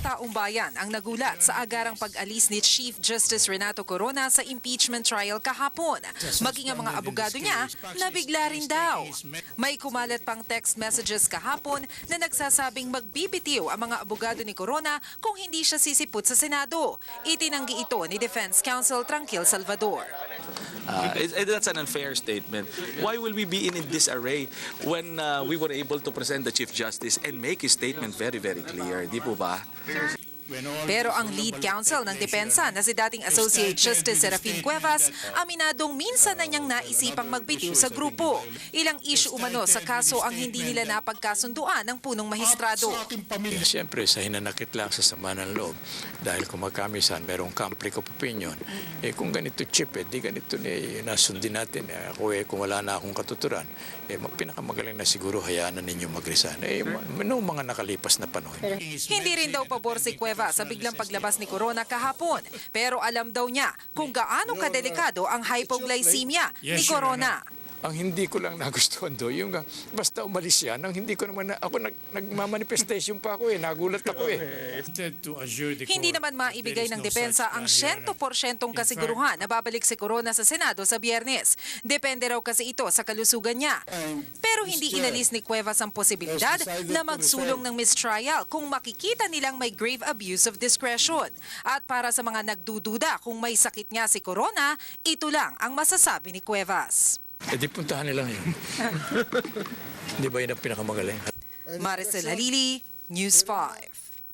taong bayan ang nagulat sa agarang pag-alis ni Chief Justice Renato Corona sa impeachment trial kahapon. Maging ang mga abogado niya, nabigla rin daw. May kumalat pang text messages kahapon na nagsasabing magbibitiw ang mga abogado ni Corona kung hindi siya sisipot sa Senado. Itinanggi ito ni Defense Counsel Tranquil Salvador. Uh, it- that's an unfair statement. Why will we be in, in disarray when uh, we were able to present the Chief Justice and make his statement very, very clear? Di po ba? Pero ang lead counsel ng depensa na si dating Associate Justice Serafin Cuevas, aminadong minsan na niyang naisipang magbitiw sa grupo. Ilang issue umano sa kaso ang hindi nila napagkasunduan ng punong mahistrado. Siyempre, sa hinanakit lang sa sama ng loob. Dahil kung magkamisan, merong conflict of opinion. Eh, kung ganito chip, eh, di ganito eh, nasundin natin. Eh, ako eh, kung wala na akong katuturan, eh, ma- pinakamagaling na siguro hayaan na ninyo mag-resign. Eh, noong mga nakalipas na panahon. Hindi rin daw pabor si Cuevas sa biglang paglabas ni Corona kahapon. Pero alam daw niya kung gaano kadelikado ang hypoglycemia ni Corona. Ang hindi ko lang nagustuhan do, yung basta umalis yan, ang hindi ko naman, na, ako nag, nagmamanifestation pa ako eh, nagulat ako eh. Hindi naman maibigay ng depensa ang 100% kasiguruhan na babalik si Corona sa Senado sa biyernes. Depende raw kasi ito sa kalusugan niya. Pero hindi inalis ni Cuevas ang posibilidad na magsulong ng mistrial kung makikita nilang may grave abuse of discretion. At para sa mga nagdududa kung may sakit nga si Corona, ito lang ang masasabi ni Cuevas. Eh di puntahan nila ngayon. Di ba yun ang pinakamagaling? Maricel Halili, News 5.